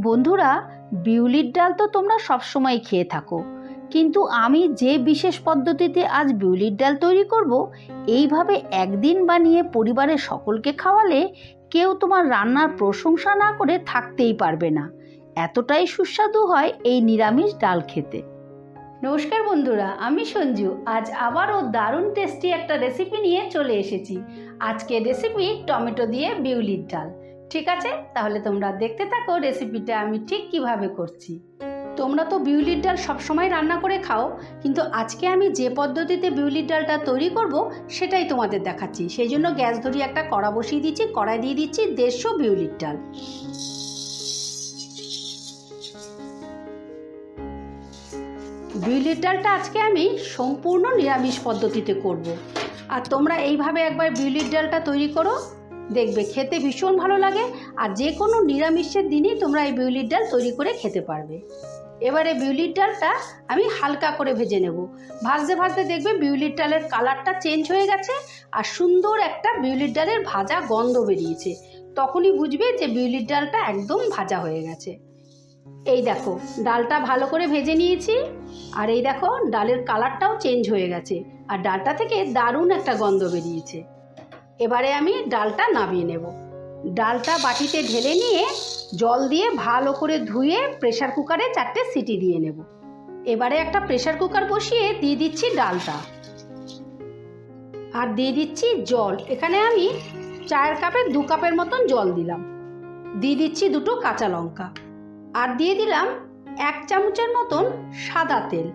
বন্ধুরা, বিউলির ডাল তো তোমরা সবসময় খেয়ে থাকো। কিন্তু আমি যে বিশেষ পদ্ধতিতে আজ বিউলির ডাল তৈরি করব, এইভাবে একদিন বানিয়ে পরিবারের সকলকে খাওয়ালে কেউ তোমার রান্নার প্রশংসা না করে থাকতেই পারবে না। এতটাই সুস্বাদু হয় এই নিরামিষ ডাল খেতে। নমস্কার বন্ধুরা, আমি সঞ্জু। আজ আবারও দারুণ টেস্টি একটা রেসিপি নিয়ে চলে এসেছি। আজকে রেসিপি টমেটো দিয়ে বিউলির ডাল। ঠিক আছে? তাহলে তোমরা দেখতে থাকো রেসিপিটা আমি ঠিক কীভাবে করছি। তোমরা তো বিউলির ডাল সবসময় রান্না করে খাও, কিন্তু আজকে আমি যে পদ্ধতিতে বিউলির ডালটা তৈরি করব সেটাই তোমাদের দেখাচ্ছি। সেই জন্য গ্যাস ধরিয়ে একটা কড়া বসিয়ে দিচ্ছি কড়াই দিয়ে দিচ্ছি দেড়শো বিউলির ডাল। বিউলির ডালটা আজকে আমি সম্পূর্ণ নিরামিষ পদ্ধতিতে করব। আর তোমরা এইভাবে একবার বিউলির ডালটা তৈরি করো। দেখবে খেতে ভীষণ ভালো লাগে আর যে কোনো নিরামিষের দিনই তোমরা এই বিউলির ডাল তৈরি করে খেতে পারবে। এবারে বিউলির ডালটা আমি হালকা করে ভেজে নেব। ভাজতে ভাজতে দেখবে বিউলির ডালের কালারটা চেঞ্জ হয়ে গেছে আর সুন্দর একটা বিউলির ডালের ভাজা গন্ধ বেরিয়েছে। তখনই বুঝবে যে বিউলির ডালটা একদম ভাজা হয়ে গেছে। এই দেখো, ডালটা ভালো করে ভেজে নিয়েছি আর এই দেখো, ডালের কালারটাও চেঞ্জ হয়ে গেছে। আর ডালটা থেকে দারুণ একটা গন্ধ বেরিয়েছে। এবারে আমি ডালটা নামিয়ে নেব। ডালটা বাটিতে ঢেলে নিয়ে জল দিয়ে ভালো করে ধুয়ে প্রেশার কুকারে চারটে সিটি দিয়ে নেব। এবারে একটা প্রেশার কুকার বসিয়ে দিয়ে দিচ্ছি ডালটা। আর দিয়ে দিচ্ছি জল। এখানে আমি চায়ের কাপের দু কাপের মতন জল দিলাম। দিয়ে দিচ্ছি দুটো কাঁচা লঙ্কা। আর দিয়ে দিলাম এক চামচের মতন সাদা তেল।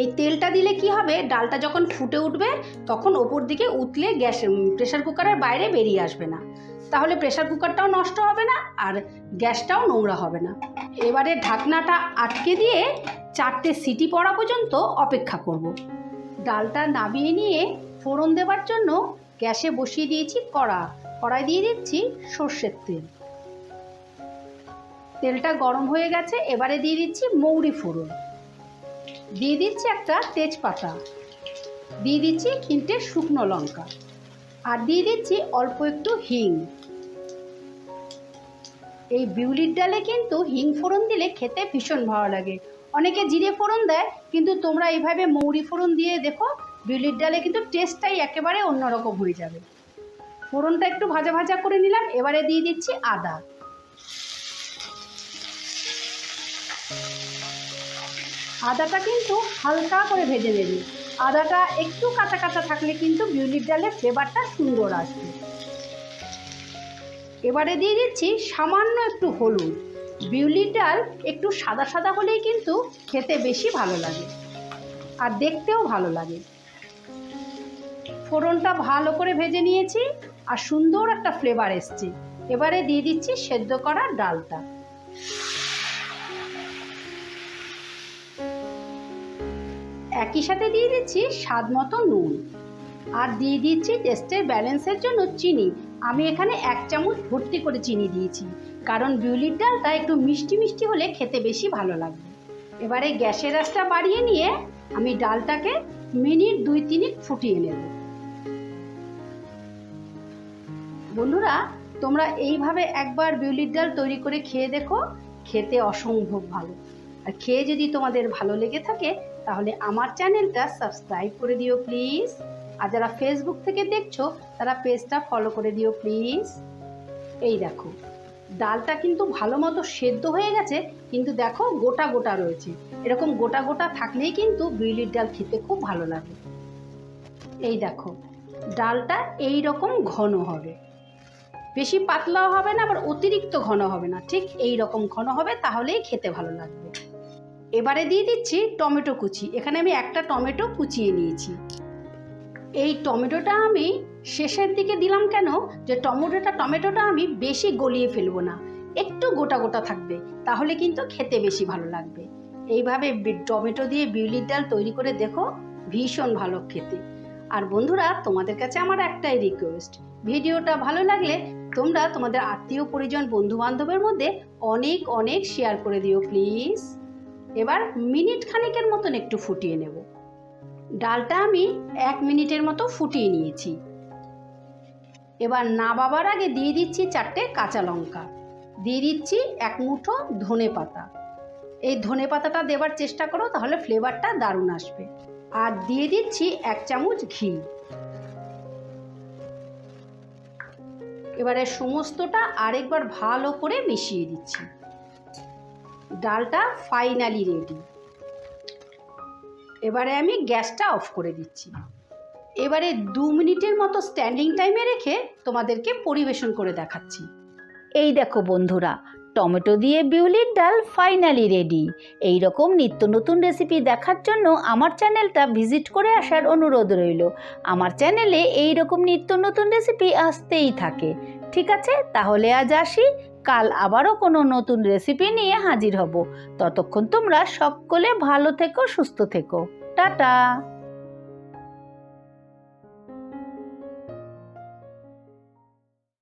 এই তেলটা দিলে কি হবে? ডালটা যখন ফুটে উঠবে, তখন ওপর দিকে উতলে গ্যাস প্রেশার কুকারের বাইরে বেরিয়ে আসবে না। তাহলে প্রেশার কুকারটাও নষ্ট হবে না, আর গ্যাসটাও নোংরা হবে না। এবারে ঢাকনাটা আটকে দিয়ে চারটে সিটি পড়া পর্যন্ত অপেক্ষা করব। ডালটা নামিয়ে নিয়ে ফোড়ন দেওয়ার জন্য গ্যাসে বসিয়ে দিয়েছি কড়া। কড়াই দিয়ে দিচ্ছি সর্ষের তেল। তেলটা গরম হয়ে গেছে, এবারে দিয়ে দিচ্ছি মৌরি ফোড়ন। দিয়ে দিচ্ছি একটা তেজপাতা। দিয়ে দিচ্ছি তিনটে শুকনো লঙ্কা। আর দিয়ে দিচ্ছি অল্প একটু হিং। এই বিউলির ডালে কিন্তু হিং ফোড়ন দিলে খেতে ভীষণ ভালো লাগে। অনেকে জিরে ফোড়ন দেয়, কিন্তু তোমরা এইভাবে মৌরি ফোড়ন দিয়ে দেখো, বিউলির ডালে কিন্তু টেস্টটাই একেবারে অন্যরকম হয়ে যাবে। ফোড়নটা একটু ভাজা ভাজা করে নিলাম, এবারে দিয়ে দিচ্ছি আদা। আদাটা কিন্তু হালকা করে ভেজে নেবে। আদাটা একটু কাঁচা কাঁচা থাকলে কিন্তু বিউলির ডালের ফ্লেভারটা সুন্দর আসবে। এবারে দিয়ে দিচ্ছি সামান্য একটু হলুদ। বিউলির ডাল একটু সাদা সাদা হলেই কিন্তু খেতে বেশি ভালো লাগে আর দেখতেও ভালো লাগে। ফোড়নটা ভালো করে ভেজে নিয়েছি আর সুন্দর একটা ফ্লেভার এসছে। এবারে দিয়ে দিচ্ছি সেদ্ধ করা ডালটা। একই সাথে দিয়ে দিচ্ছি স্বাদ মতো নুন। আর দিয়ে দিচ্ছি টেস্টের ব্যালেন্সের জন্য চিনি। আমি এখানে এক চামচ ভর্তি করে চিনি দিয়েছি, কারণ বিউলির ডালটা একটু মিষ্টি মিষ্টি হলে খেতে বেশি ভালো লাগবে এবারে গ্যাসের আঁচটা বাড়িয়ে নিয়ে আমি ডালটাকে মিনিট দুই তিনিট ফুটিয়ে নেব। বন্ধুরা, তোমরা এইভাবে একবার বিউলির ডাল তৈরি করে খেয়ে দেখো, খেতে অসম্ভব ভালো। আর খেয়ে যদি তোমাদের ভালো লেগে থাকে তাহলে আমার চ্যানেলটা সাবস্ক্রাইব করে দিও প্লিজ। আর যারা ফেসবুক থেকে দেখছ, তারা পেজটা ফলো করে দিও প্লিজ। এই দেখো, ডালটা কিন্তু ভালো মতো সেদ্ধ হয়ে গেছে, কিন্তু দেখো গোটা গোটা রয়েছে। এরকম গোটা গোটা থাকলেই কিন্তু বিউলির ডাল খেতে খুব ভালো লাগে। এই দেখো, ডালটা এই রকম ঘন হবে। বেশি পাতলাও হবে না, আবার অতিরিক্ত ঘন হবে না। ঠিক এই রকম ঘন হবে, তাহলেই খেতে ভালো লাগবে। এবারে দিয়ে দিচ্ছি টমেটো কুচি। এখানে আমি একটা টমেটো কুচিয়ে নিয়েছি। এই টমেটোটা আমি শেষের দিকে দিলাম কেন? যে টমেটোটা টমেটোটা আমি বেশি গলিয়ে ফেলব না। একটু গোটা গোটা থাকবে, তাহলে কিন্তু খেতে বেশি ভালো লাগবে। এইভাবে টমেটো দিয়ে বিউলির ডাল তৈরি করে দেখো, ভীষণ ভালো খেতে। আর বন্ধুরা, তোমাদের কাছে আমার একটাই রিকোয়েস্ট ভিডিওটা ভালো লাগলে তোমরা তোমাদের আত্মীয় পরিজন বন্ধু বান্ধবের মধ্যে অনেক অনেক শেয়ার করে দিও প্লিজ এবার মিনিট খানেকের মতন একটু ফুটিয়ে নেব। ডালটা আমি এক মিনিটের মতো ফুটিয়ে নিয়েছি। এবার নাবাবার আগে দিয়ে দিচ্ছি চারটে কাঁচা লঙ্কা। দিয়ে দিচ্ছি এক মুঠো ধনে পাতা। এই ধনে পাতাটা দেবার চেষ্টা করো, তাহলে ফ্লেভারটা দারুণ আসবে। আর দিয়ে দিচ্ছি এক চামচ ঘি। এবারে সমস্তটা আরেকবার ভালো করে মিশিয়ে দিচ্ছি। ডালটা ফাইনালি রেডি এবারে আমি গ্যাসটা অফ করে দিচ্ছি। এবারে দু মিনিটের মতো স্ট্যান্ডিং টাইমে রেখে তোমাদেরকে পরিবেশন করে দেখাচ্ছি। এই দেখো বন্ধুরা, টমেটো দিয়ে বিউলির ডাল ফাইনালি রেডি এই রকম নিত্য নতুন রেসিপি দেখার জন্য আমার চ্যানেলটা ভিজিট করে আসার অনুরোধ রইল। আমার চ্যানেলে এই রকম নিত্য নতুন রেসিপি আসতেই থাকে। ঠিক আছে? তাহলে আজ আসি। কাল আবারও কোনো নতুন রেসিপি নিয়ে হাজির হব। ততক্ষণ তোমরা সকলে ভালো থেকো, সুস্থ থেকো। টাটা!